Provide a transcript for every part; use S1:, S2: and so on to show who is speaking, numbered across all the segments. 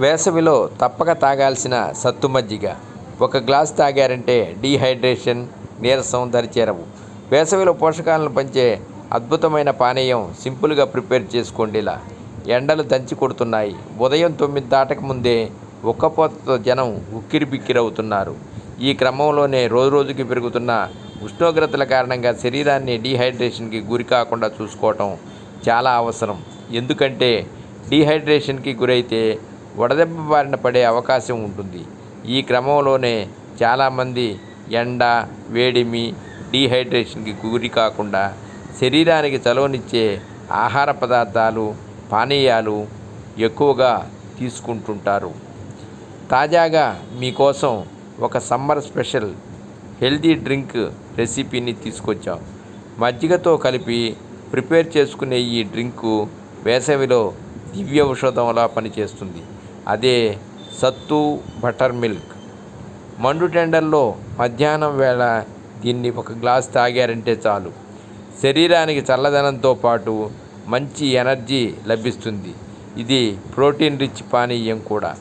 S1: వేసవిలో తప్పక తాగాల్సిన సత్తు మజ్జిగ. ఒక గ్లాస్ తాగారంటే డీహైడ్రేషన్ నీరసం దరిచేరవు. వేసవిలో పోషకాలను పంచే అద్భుతమైన పానీయం సింపుల్గా ప్రిపేర్ చేసుకోండిలా. ఎండలు దంచి కొడుతున్నాయి. ఉదయం తొమ్మిది దాటక ముందే ఉక్కపోతతో జనం ఉక్కిరి బిక్కిరవుతున్నారు ఈ క్రమంలోనే రోజు రోజుకి పెరుగుతున్న ఉష్ణోగ్రతల కారణంగా శరీరాన్ని డీహైడ్రేషన్కి గురి కాకుండా చూసుకోవటం చాలా అవసరం. ఎందుకంటే డీహైడ్రేషన్కి గురైతే వడదెబ్బ బారిన పడే అవకాశం ఉంటుంది. ఈ క్రమంలోనే చాలామంది ఎండ వేడిమి డీహైడ్రేషన్కి గురి కాకుండా శరీరానికి చలవనిచ్చే ఆహార పదార్థాలు పానీయాలు ఎక్కువగా తీసుకుంటుంటారు. తాజాగా మీకోసం ఒక సమ్మర్ స్పెషల్ హెల్తీ డ్రింక్ రెసిపీని తీసుకొచ్చాం. మజ్జిగతో కలిపి ప్రిపేర్ చేసుకునే ఈ డ్రింకు వేసవిలో దివ్య ఔషధంలా పనిచేస్తుంది. అదే సత్తు బటర్ మిల్క్. మండు టెండర్లో మధ్యాహ్నం వేళ దీన్ని ఒక గ్లాస్ తాగారంటే చాలు. శరీరానికి చల్లదనంతో పాటు మంచి ఎనర్జీ లభిస్తుంది. ఇది ప్రోటీన్ రిచ్ పానీయం కూడా.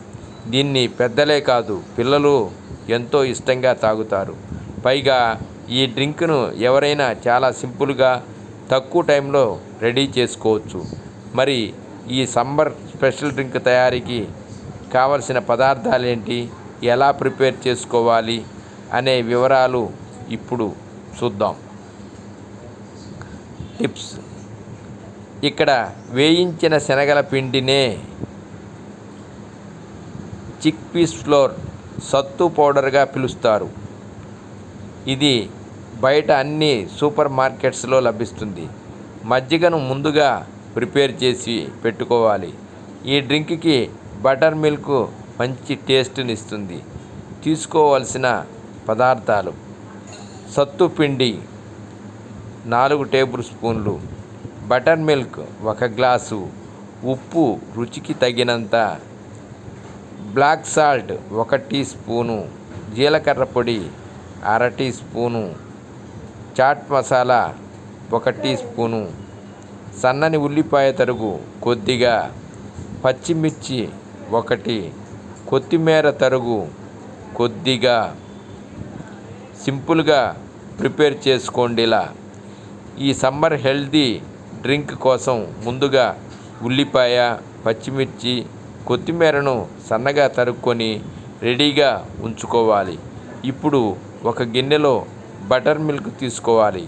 S1: దీన్ని పెద్దలే కాదు పిల్లలు ఎంతో ఇష్టంగా తాగుతారు. పైగా ఈ డ్రింక్ను ఎవరైనా చాలా సింపుల్గా తక్కువ టైంలో రెడీ చేసుకోవచ్చు. మరి ఈ సమ్మర్ స్పెషల్ డ్రింక్ తయారీకి కావలసిన పదార్థాలు ఏంటి ఎలా ప్రిపేర్ చేసుకోవాలి? అనే వివరాలు ఇప్పుడు చూద్దాం. టిప్స్. ఇక్కడ వేయించిన శనగల పిండినే చిక్ పీస్ ఫ్లోర్ సత్తు పౌడర్గా పిలుస్తారు. ఇది బయట అన్ని సూపర్ మార్కెట్స్లో లభిస్తుంది. మజ్జిగను ముందుగా ప్రిపేర్ చేసి పెట్టుకోవాలి. ఈ డ్రింక్కి బటర్ మిల్క్ మంచి టేస్ట్ని ఇస్తుంది తీసుకోవాల్సిన పదార్థాలు. సత్తు పిండి నాలుగు టేబుల్ స్పూన్లు. బటర్ మిల్క్ ఒక గ్లాసు. ఉప్పు రుచికి తగినంత. బ్లాక్ సాల్ట్ ఒక టీ స్పూను. జీలకర్ర పొడి అర టీ స్పూను. చాట్ మసాలా ఒక టీ స్పూను. సన్నని ఉల్లిపాయ తరుగు కొద్దిగా. పచ్చిమిర్చి ఒకటి కొత్తిమీర తరుగు కొద్దిగా సింపుల్గా ప్రిపేర్ చేసుకోండి ఇలా. ఈ సమ్మర్ హెల్తీ డ్రింక్ కోసం ముందుగా ఉల్లిపాయ పచ్చిమిర్చి కొత్తిమీరను సన్నగా తరుక్కొని రెడీగా ఉంచుకోవాలి. ఇప్పుడు ఒక గిన్నెలో బటర్ మిల్క్ తీసుకోవాలి.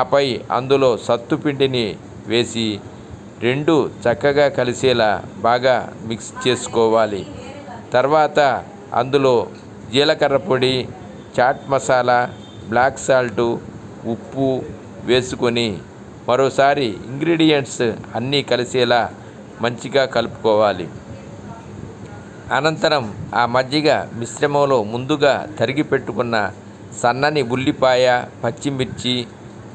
S1: ఆపై అందులో సత్తు పిండిని వేసి రెండు చక్కగా కలిసేలా బాగా మిక్స్ చేసుకోవాలి. తర్వాత అందులో జీలకర్ర పొడి చాట్ మసాలా బ్లాక్ సాల్టు ఉప్పు వేసుకొని మరోసారి ఇంగ్రీడియంట్స్ అన్నీ కలిసేలా మంచిగా కలుపుకోవాలి. అనంతరం ఆ మజ్జిగ మిశ్రమంలో ముందుగా తరిగి పెట్టుకున్న సన్నని ఉల్లిపాయ పచ్చిమిర్చి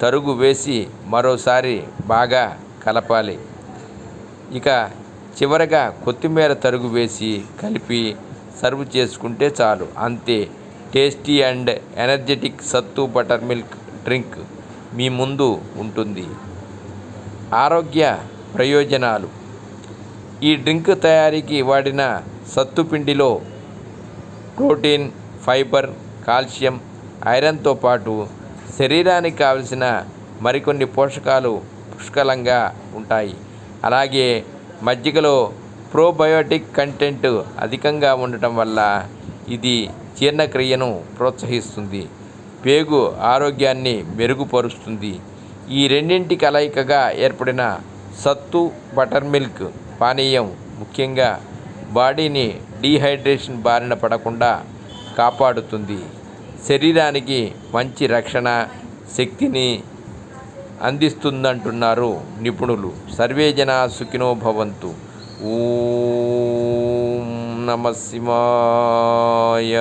S1: తరుగు వేసి మరోసారి బాగా కలపాలి. ఇక చివరగా కొత్తిమీర తరుగు వేసి కలిపి సర్వ్ చేసుకుంటే చాలు. అంతే. Tasty and energetic sattu butter milk drink మీ ముందు ఉంటుంది. ఆరోగ్య ప్రయోజనాలు. ఈ డ్రింక్ తయారీకి వాడిన సత్తు పిండిలో ప్రోటీన్ ఫైబర్ కాల్షియం ఐరన్తో పాటు శరీరానికి కావలసిన మరికొన్ని పోషకాలు పుష్కలంగా ఉంటాయి. అలాగే మజ్జిగలో ప్రోబయోటిక్ కంటెంట్ అధికంగా ఉండటం వల్ల ఇది జీర్ణక్రియను ప్రోత్సహిస్తుంది పేగు ఆరోగ్యాన్ని మెరుగుపరుస్తుంది. ఈ రెండింటి కలయికగా ఏర్పడిన సత్తు బటర్ మిల్క్ పానీయం ముఖ్యంగా బాడీని డీహైడ్రేషన్ బారిన పడకుండా కాపాడుతుంది. శరీరానికి మంచి రక్షణ శక్తిని అందిస్తుందంటున్నారు నిపుణులు. సర్వే జనా సుఖినో భవంతు. ఓ నమ శివాయ.